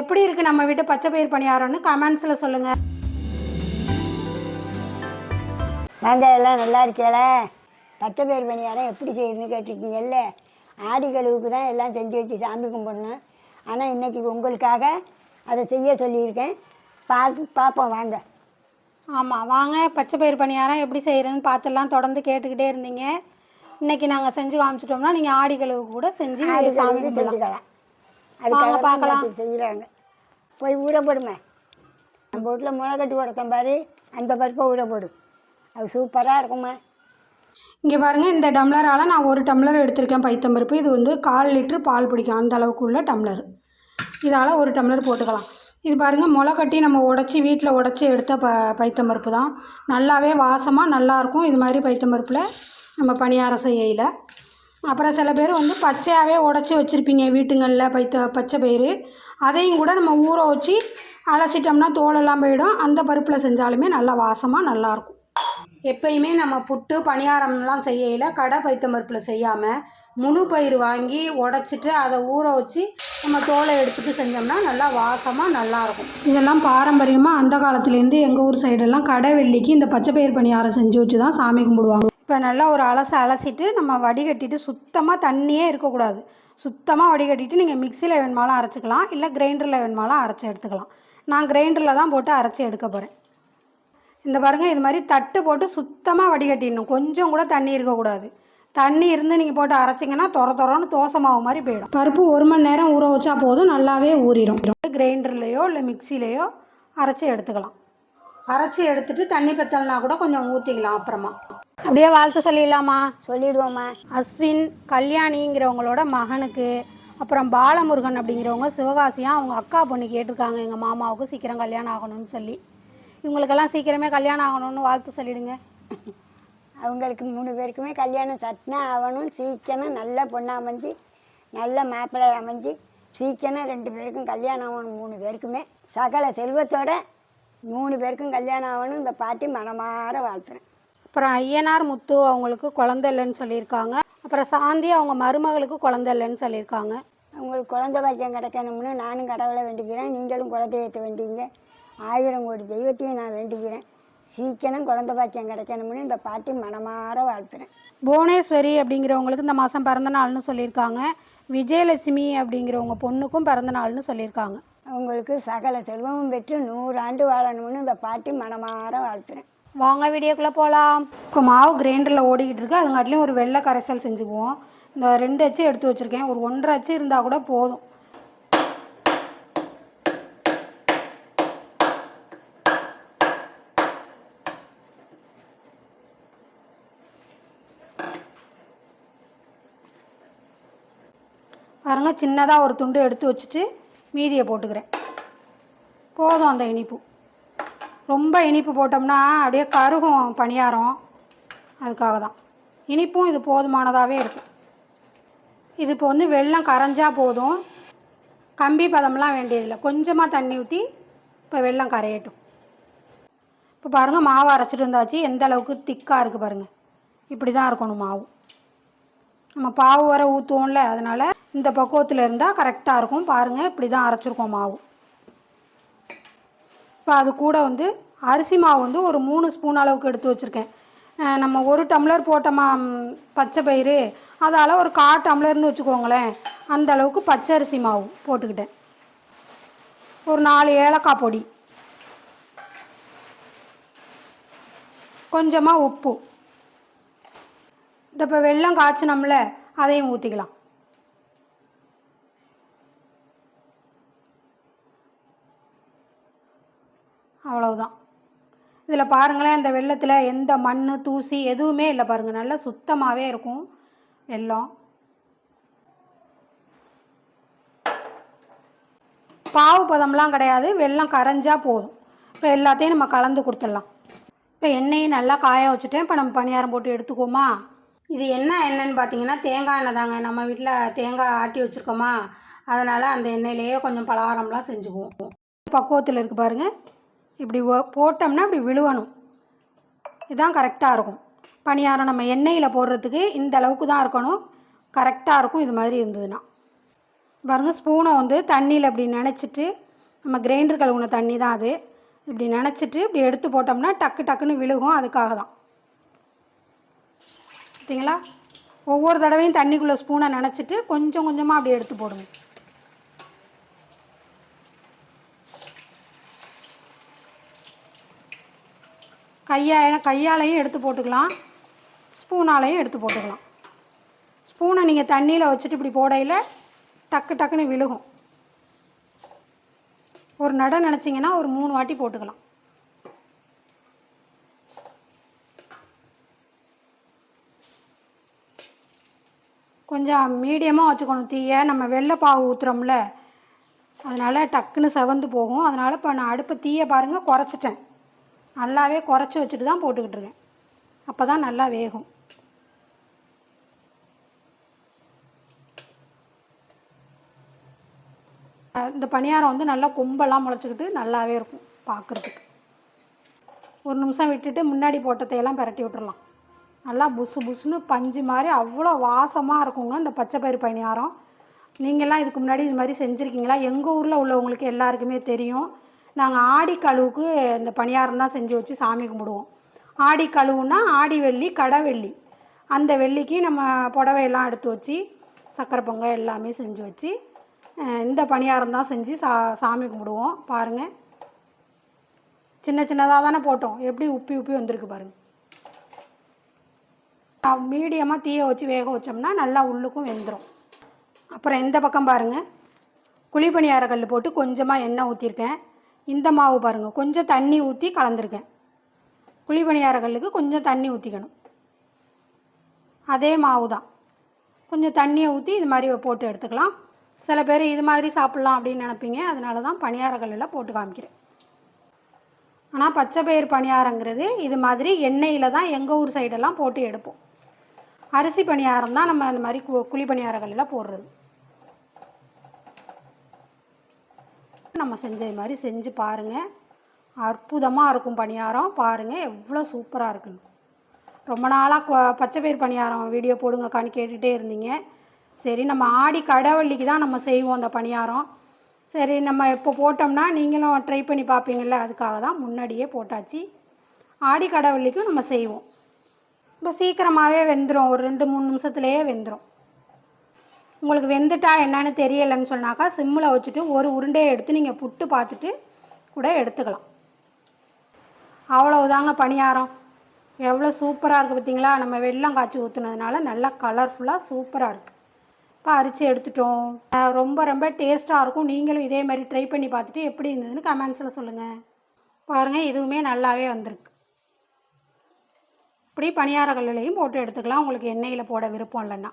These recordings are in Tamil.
எப்படி இருக்குது நம்ம வீட்டு பச்சை பயிர் பணியாரம்னு கமெண்ட்ஸில் சொல்லுங்கள் வாங்க எல்லாம் நல்லா இருக்கேல பச்சை பயிர் பணியாரம் எப்படி செய்யணும்னு கேட்டிருக்கீங்கல்ல? ஆடி கழுவுக்கு தான் எல்லாம் செஞ்சு வச்சு சாமி கும்பிடணும். ஆனால் இன்னைக்கு உங்களுக்காக அதை செய்ய சொல்லியிருக்கேன். பார்த்து பார்ப்போம் வாங்க. ஆமாம் வாங்க பச்சை பயிர் பணியாரம் எப்படி செய்கிறதுன்னு பார்த்துலாம் தொடர்ந்து கேட்டுக்கிட்டே இருந்தீங்க. இன்னைக்கு நாங்கள் செஞ்சு காமிச்சிட்டோம்னா நீங்கள் ஆடி கழுவுக்கு கூட செஞ்சு சாமி கும்பிடலாம். அதுக்காக பார்க்கலாம். செய்கிறாங்க போய் ஊற போடுமே. நம்ம வீட்டில் முளைக்கட்டி உடத்தம் பாரு. அந்த பருப்பை ஊற போடு. அது சூப்பராக இருக்குமா. இங்கே பாருங்கள் இந்த டம்ளரால் நான் ஒரு டம்ளர் எடுத்திருக்கேன் பைத்தம்பருப்பு இது வந்து கால் லிட்ரு பால் பிடிக்கும். அந்த அளவுக்கு உள்ள டம்ளர். இதால் ஒரு டம்ளர் போட்டுக்கலாம். இது பாருங்கள் முளை கட்டி நம்ம உடச்சி வீட்டில் உடச்சி எடுத்த ப பைத்தம்பருப்பு தான். நல்லாவே வாசமாக நல்லாயிருக்கும் இது மாதிரி பைத்தம்பருப்பில் நம்ம பணியாரம் செய்யல அப்புறம் சில பேர் வந்து பச்சையாகவே உடச்சி வச்சுருப்பீங்க வீட்டுங்களில் பைத்த பச்சை பயிறு. அதையும் கூட நம்ம ஊற வச்சு அலசிட்டோம்னா தோலெல்லாம் போயிடும். அந்த பருப்பில் செஞ்சாலுமே நல்லா வாசமாக நல்லாயிருக்கும் எப்பயுமே நம்ம புட்டு பணியாரம்லாம் செய்யல கடை பைத்தம்பருப்பில் செய்யாமல் முழு பயிர் வாங்கி உடச்சிட்டு அதை ஊற வச்சு நம்ம தோலை எடுத்துட்டு செஞ்சோம்னா நல்லா வாசமாக நல்லாயிருக்கும் இதெல்லாம் பாரம்பரியமாக அந்த காலத்துலேருந்து எங்கள் ஊர் சைடெல்லாம் கடை வெள்ளிக்கு இந்த பச்சை பயிர் பணியாரம் செஞ்சு வச்சு தான் சாமி கும்பிடுவாங்க. இப்போ நல்லா ஒரு அலச அலசிட்டு நம்ம வடிகட்டிட்டு சுத்தமாக தண்ணியே இருக்கக்கூடாது. சுத்தமாக வடிகட்டிட்டு நீங்கள் மிக்சியில் வேணுமாலும் அரைச்சிக்கலாம். இல்லை கிரைண்டரில் வேணுமாலும் அரைச்சி எடுத்துக்கலாம். நான் கிரைண்டரில் தான் போட்டு அரைச்சி எடுக்க போகிறேன் இந்த பாருங்கள் இது மாதிரி தட்டு போட்டு சுத்தமாக வடிகட்டிடணும். கொஞ்சம் கூட தண்ணி இருக்கக்கூடாது. தண்ணி இருந்து நீங்கள் போட்டு அரைச்சிங்கன்னா தொர தொரன்னு தோசை மாவு மாதிரி போயிடும். பருப்பு ஒரு மணி நேரம் ஊற வச்சா போதும். நல்லாவே ஊறிடும் கிரைண்டர்லேயோ இல்லை மிக்சிலேயோ அரைச்சி எடுத்துக்கலாம். அரைச்சி எடுத்துட்டு தண்ணி பத்தலைனா கூட கொஞ்சம் ஊற்றிக்கலாம் அப்புறமா. அப்படியே வாழ்த்து சொல்லிடலாமா? சொல்லிடுவோம்மா. அஸ்வின் கல்யாணிங்கிறவங்களோட மகனுக்கு அப்புறம் பாலமுருகன் அப்படிங்கிறவங்க சிவகாசியாக அவங்க அக்கா பொண்ணு கேட்டிருக்காங்க எங்கள் மாமாவுக்கு சீக்கிரம் கல்யாணம் ஆகணும்னு சொல்லி. இவங்களுக்கெல்லாம் சீக்கிரமே கல்யாணம் ஆகணும்னு வாழ்த்து சொல்லிடுங்க. அவங்களுக்கு மூணு பேருக்குமே கல்யாணம் சட்னா ஆகணும் சீக்கிரம் நல்ல பொண்ணு அமைஞ்சு நல்ல மாப்பிள்ளை அமைஞ்சு சீக்கிரம் ரெண்டு பேருக்கும் கல்யாணம் ஆகணும் மூணு பேருக்குமே. சகல செல்வத்தோட மூணு பேருக்கும் கல்யாணம் ஆகணும் இந்த பாட்டி மனமாற வாழ்த்துறேன். அப்புறம் ஐயனார் முத்து அவங்களுக்கு குழந்தை இல்லைன்னு சொல்லியிருக்காங்க. அப்புறம் சாந்தி அவங்க மருமகளுக்கு குழந்தை இல்லைன்னு சொல்லியிருக்காங்க. உங்களுக்கு குழந்தை பாக்கியம் கிடைக்கணும்னு நானும் கடவுளை வேண்டிக்கிறேன் நீங்களும் குலதெய்வத்தை வேண்டிங்க. ஆயிரம் கோடி தெய்வத்தையும் நான் வேண்டிக்கிறேன். சீக்கிரம் குழந்தை பாக்கியம் கிடைக்கணும்னு இந்த பாட்டி மனமாற வாழ்த்துறேன். புவனேஸ்வரி அப்படிங்கிறவங்களுக்கு இந்த மாதம் பிறந்த நாள்னு சொல்லியிருக்காங்க. விஜயலட்சுமி அப்படிங்கிறவங்க பொண்ணுக்கும் பிறந்த நாள்னு சொல்லியிருக்காங்க. உங்களுக்கு சகல செல்வமும் பெற்று நூறு ஆண்டு வாழணும்னு இந்த பாட்டி மனமாற வாழ்த்துறேன். வாங்க வீடியோக்குள்ளே போகலாம் இப்போ மாவு கிரைண்டரில் ஓடிக்கிட்டு இருக்கு. அதுங்காட்டிலையும் ஒரு வெள்ளை கரைசல் செஞ்சுக்குவோம். இந்த ரெண்டு அச்சு எடுத்து வச்சுருக்கேன். ஒரு ஒன்றரை அச்சு இருந்தால் கூட போதும். பாருங்க சின்னதாக ஒரு துண்டு எடுத்து வச்சுட்டு மீதியை போட்டுக்கிறேன். போதும் அந்த இனிப்பு. ரொம்ப இனிப்பு போட்டோம்னா அப்படியே கருகும் பணியாரம். அதுக்காக தான். இனிப்பும் இது போதுமானதாகவே இருக்கும். இது இப்போ வந்து வெள்ளம் கரைஞ்சால் போதும். கம்பி பதம்லாம் வேண்டியதில்லை. கொஞ்சமாக தண்ணி ஊற்றி இப்போ வெள்ளம் கரையட்டும். இப்போ பாருங்கள் மாவு அரைச்சிட்டு இருந்தாச்சு எந்த அளவுக்கு திக்காக இருக்குது பாருங்கள் இப்படி தான் இருக்கணும் மாவு. நம்ம பாவு வர ஊற்றுவோம்ல அதனால் இந்த பக்குவத்தில் இருந்தால் கரெக்டாக இருக்கும். பாருங்கள் இப்படி தான் அரைச்சிருக்கோம் மாவு. இப்போ அது கூட வந்து அரிசி மாவு வந்து ஒரு மூணு ஸ்பூன் அளவுக்கு எடுத்து வச்சுருக்கேன். நம்ம ஒரு டம்ளர் போட்டோமா பச்சை பயிறு? அதால் ஒரு கா டம்ளர்னு வச்சுக்கோங்களேன். அந்த அளவுக்கு பச்சை அரிசி மாவு போட்டுக்கிட்டேன். ஒரு நாலு ஏலக்காய் பொடி. கொஞ்சமாக உப்பு. இந்த இப்போ வெல்லம் காய்ச்சினோம்ல அதையும் ஊற்றிக்கலாம் அவ்வளவுதான். இதில் பாருங்களேன் இந்த வெள்ளத்தில் எந்த மண் தூசி எதுவுமே இல்லை பாருங்கள் நல்லா சுத்தமாகவே இருக்கும் வெள்ளம். பாவு பதம்லாம் கிடையாது. வெள்ளம் கரைஞ்சால் போதும். இப்போ எல்லாத்தையும் நம்ம கலந்து கொடுத்துடலாம். இப்போ எண்ணெயும் நல்லா காய வச்சுட்டேன். இப்போ நம்ம பணியாரம் போட்டு எடுத்துக்குவோமா? இது என்ன எண்ணெய்ன்னு பார்த்தீங்கன்னா தேங்காய் எண்ணெய் தாங்க. நம்ம வீட்டில் தேங்காய் ஆட்டி வச்சுருக்கோமா? அதனால் அந்த எண்ணெயிலேயே கொஞ்சம் பலகாரம்லாம் செஞ்சுக்குவோம். பக்குவத்தில் இருக்குது பாருங்கள் இப்படி போட்டோம்னா இப்படி விழுவணும். இதுதான் கரெக்டாக இருக்கும். பணியாரம் நம்ம எண்ணெயில் போடுறதுக்கு இந்த அளவுக்கு தான் இருக்கணும். கரெக்டாக இருக்கும் இது மாதிரி இருந்ததுன்னா. பாருங்கள் ஸ்பூனை வந்து தண்ணியில் இப்படி நினச்சிட்டு நம்ம கிரைண்டர் கழுவுன தண்ணி தான் அது. இப்படி நினச்சிட்டு இப்படி எடுத்து போட்டோம்னா டக்கு டக்குன்னு விழுகும் அதுக்காக தான். பார்த்தீங்களா ஒவ்வொரு தடவையும் தண்ணிக்குள்ளே ஸ்பூனை நினச்சிட்டு கொஞ்சம் கொஞ்சமாக அப்படி எடுத்து போடுங்க கையா கையாலையும் எடுத்து போட்டுக்கலாம். ஸ்பூனாலையும் எடுத்து போட்டுக்கலாம். ஸ்பூனை நீங்கள் தண்ணியில் வச்சுட்டு இப்படி போடையில் டக்கு டக்குன்னு விழுகும். ஒரு நட நினச்சிங்கன்னா ஒரு மூணு வாட்டி போட்டுக்கலாம். கொஞ்சம் மீடியமாக வச்சுக்கணும். தீயை நம்ம வெள்ளை பாகு ஊற்றுறோம்ல அதனால் டக்குன்னு செவந்து போகும். அதனால் இப்போ நான் அடுப்பு தீயை பாருங்கள் குறைச்சிட்டேன். நல்லாவே குறைச்சி வச்சுட்டு தான் போட்டுக்கிட்டு இருக்கேன். அப்போ தான் நல்லா வேகும். இந்த பணியாரம் வந்து நல்லா கொம்பெல்லாம் முளைச்சிக்கிட்டு நல்லாவே இருக்கும் பார்க்குறதுக்கு ஒரு நிமிஷம் விட்டுட்டு முன்னாடி போட்டதையெல்லாம் பிரட்டி விட்டுறலாம். நல்லா புசு புசுன்னு பஞ்சு மாதிரி அவ்வளோ வாசமாக இருக்குங்க இந்த பச்சைப்பயிறு பணியாரம். நீங்கள்லாம் இதுக்கு முன்னாடி இது மாதிரி செஞ்சுருக்கீங்களா? எங்கள் ஊரில் உள்ளவங்களுக்கு எல்லாருக்குமே தெரியும். நாங்கள் ஆடி கழுவுக்கு இந்த பணியாரம் தான் செஞ்சு வச்சு சாமி கும்பிடுவோம். ஆடி கழுவுனா ஆடி வெள்ளி கடை வெள்ளி. அந்த வெள்ளிக்கு நம்ம புடவையெல்லாம் எடுத்து வச்சு சக்கரை பொங்கல் எல்லாமே செஞ்சு வச்சு இந்த பணியாரம் தான் செஞ்சு சா சாமி கும்பிடுவோம். பாருங்கள் சின்ன சின்னதாக தானே போட்டோம். எப்படி உப்பி உப்பி வந்திருக்கு பாருங்கள் மீடியமாக தீயை வச்சு வேக வச்சோம்னா நல்லா உள்ளுக்கும் வெந்துடும் அப்புறம் இந்த பக்கம் பாருங்கள் குழிப்பணியார கல் போட்டு கொஞ்சமாக எண்ணெய் ஊற்றிருக்கேன் இந்த மாவு பாருங்கள் கொஞ்சம் தண்ணி ஊற்றி கலந்துருக்கேன். குழிப்பணியார கல்லுக்கு கொஞ்சம் தண்ணி ஊற்றிக்கணும் அதே மாவு தான் கொஞ்சம் தண்ணியை ஊற்றி இது மாதிரி போட்டு எடுத்துக்கலாம். சில பேர் இது மாதிரி சாப்பிட்லாம் அப்படின்னு நினப்பீங்க. அதனால தான் பணியார கல்லில் போட்டு காமிக்கிறேன். ஆனால் பச்சை பயிர் பணியாரங்கிறது இது மாதிரி எண்ணெயில் தான் எங்கள் ஊர் சைடெல்லாம் போட்டு எடுப்போம். அரிசி பணியாரம் தான் நம்ம இந்த மாதிரி கு குழி பணியார கல்லில் போடுறது. நம்ம செஞ்சது மாதிரி செஞ்சு பாருங்கள் அற்புதமாக இருக்கும் பணியாரம். பாருங்கள் எவ்வளோ சூப்பராக இருக்குன்னு. ரொம்ப நாளாக பச்சை பயிர் பணியாரம் வீடியோ போடுங்கக்கான்னு கேட்டுகிட்டே இருந்தீங்க. சரி நம்ம ஆடி கடவள்ளிக்கு தான் நம்ம செய்வோம் அந்த பணியாரம். சரி நம்ம இப்போ போட்டோம்னா நீங்களும் ட்ரை பண்ணி பார்ப்பீங்கள்ல அதுக்காக தான் முன்னாடியே போட்டாச்சு. ஆடி கடவள்ளிக்கும் நம்ம செய்வோம். இப்போ சீக்கிரமாகவே வெந்துடும் ஒரு ரெண்டு மூணு நிமிஷத்துலேயே வெந்துடும் உங்களுக்கு வெந்துட்டா என்னன்னு தெரியலைன்னு சொன்னாக்கா சிம்மில் வச்சுட்டு ஒரு உருண்டையை எடுத்து நீங்கள் புட்டு பார்த்துட்டு கூட எடுத்துக்கலாம். அவ்வளவுதாங்க பணியாரம். எவ்வளோ சூப்பராக இருக்குது பார்த்தீங்களா நம்ம வெள்ளம் காய்ச்சி ஊற்றுனதுனால நல்லா கலர்ஃபுல்லாக சூப்பராக இருக்குது இப்போ அரித்து எடுத்துட்டோம். ரொம்ப ரொம்ப டேஸ்ட்டாக இருக்கும். நீங்களும் இதே மாதிரி ட்ரை பண்ணி பார்த்துட்டு எப்படி இருந்ததுன்னு கமெண்ட்ஸில் சொல்லுங்கள் பாருங்கள் இதுவுமே நல்லாவே வந்திருக்கு. இப்படி பணியார கல்லுலையும் போட்டு எடுத்துக்கலாம். உங்களுக்கு எண்ணெயில் போட விருப்பம் இல்லைன்னா.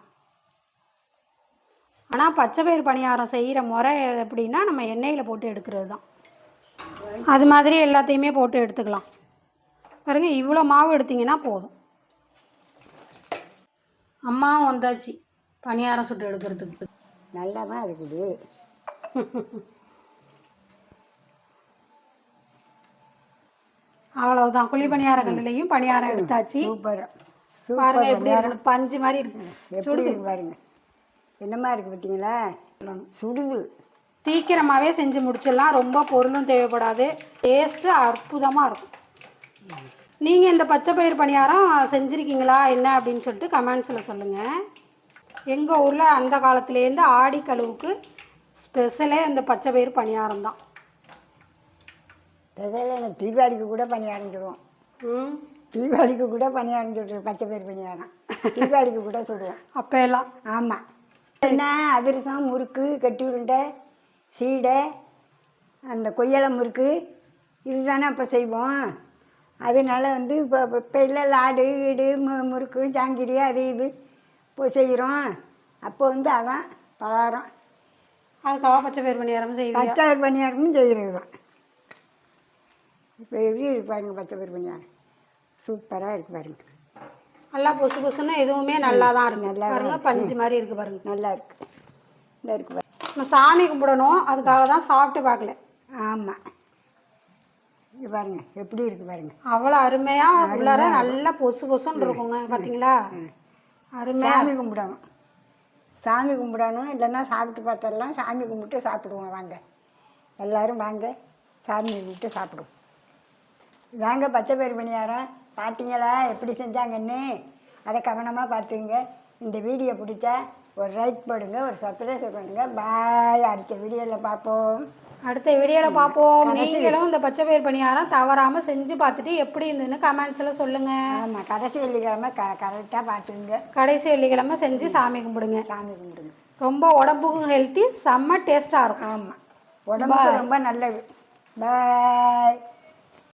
ஆனால் பச்சை பயிர் பணியாரம் செய்கிற முறை எப்படின்னா நம்ம எண்ணெயில் போட்டு எடுக்கிறது தான் அது மாதிரி எல்லாத்தையுமே போட்டு எடுத்துக்கலாம். பாருங்க இவ்வளோ மாவு எடுத்தீங்கன்னா போதும். அம்மாவும் வந்தாச்சு பணியாரம் சுட்டு எடுக்கிறதுக்கு. நல்லா தான் இருக்குது. அவ்வளவுதான். குழி பணியார கல்லுலையும் பணியாரம் எடுத்தாச்சு. பாருங்க எப்படி பஞ்சு மாதிரி இருக்கு. இருக்கு பாருங்க. என்னமா இருக்கு பார்த்தீங்களா? சுடுது. சீக்கிரமாகவே செஞ்சு முடிச்சிடலாம். ரொம்ப பொருளும் தேவைப்படாது. டேஸ்ட்டு அற்புதமாக இருக்கும். நீங்கள் இந்த பச்சை பயிர் பணியாரம் செஞ்சுருக்கீங்களா என்ன அப்படின்னு சொல்லிட்டு கமெண்ட்ஸில் சொல்லுங்கள் எங்கள் ஊரில் அந்த காலத்துலேருந்து ஆடி கழுவுக்கு ஸ்பெஷலே இந்த பச்சை பயிர் பணியாரம் தான். ஸ்பெஷலாக இந்த தீபாவளிக்கு கூட பணியாரம் சுடுவோம். ம். தீபாவளிக்கு கூட பணியாரம் சுடுவோம் பச்சை பயிர் பணியாரம். தீபாவளிக்கு கூட சுடுவோம். அப்போ எல்லாம் ஆமாம் என்ன? அதிரசம் முறுக்கு கட்டி உருண்டை சீடை அந்த கொய்யலை முறுக்கு. இதுதானே அப்போ செய்வோம். அதனால வந்து இப்போ இப்போ இல்லை லாடு வீடு மு முறுக்கு ஜாங்கிரி அது இது இப்போ செய்கிறோம் அப்போ வந்து அதான் பலகாரம். அதுக்காக பச்சை பயிர் பணியாரம் செய்வீங்க பச்சை பயிர் பணியாரமும் செய்கிறது தான் இப்போ எப்படி இருக்கு பாருங்க பச்சை பயிர் பணியாரம். சூப்பராக இருக்கு பாருங்க. நல்லா பொசு பொசுன்னு எதுவுமே நல்லா தான் இருக்கு. நல்லா பாருங்க பஞ்சு மாதிரி இருக்கு பாருங்க. நல்லா இருக்கு. இந்த இருக்கு பாருங்க. நம்ம சாமி கும்பிடணும். அதுக்காக தான் சாப்பிட்டு பார்க்கல. ஆமாம் இது பாருங்க எப்படி இருக்கு பாருங்க. அவ்வளோ அருமையாக உள்ளார நல்லா பொசு பொசுன்னு இருக்குங்க பார்த்தீங்களா அருமையாக சாமி கும்பிடணும். சாமி கும்பிடணும். இல்லைன்னா சாப்பிட்டு பார்த்தரலாம் சாமி கும்பிட்டு சாப்பிடுவோம். வாங்க. எல்லாரும் வாங்க. சாமி கும்பிட்டு சாப்பிடுவோம். வாங்க பச்சை பணியாரம். பார்த்தீங்களா எப்படி செஞ்சாங்கன்னு? அதை கவனமாக பார்த்துங்க இந்த வீடியோ பிடிச்சா ஒரு லைக் போடுங்க ஒரு சப்ஸ்கிரைப் பண்ணுங்க. பாய் அடுத்த வீடியோவில் பார்ப்போம். அடுத்த வீடியோவில் பார்ப்போம். நீங்களும் இந்த பச்சை பயிர் பணியாரம் தவறாமல் செஞ்சு பார்த்துட்டு எப்படி இருந்ததுன்னு கமெண்ட்ஸில் சொல்லுங்கள் ஆமாம் கடைசி வெள்ளிக்கிழமை க கரெக்டாக பார்த்துங்க கடைசி வெள்ளிக்கிழமை செஞ்சு சாமி கும்பிடுங்க. சாமி கும்பிடுங்க. ரொம்ப உடம்புக்கும் ஹெல்த்தி செம்ம டேஸ்ட்டாக இருக்கும். ஆமாம் உடம்புக்கு ரொம்ப நல்லது. பாய்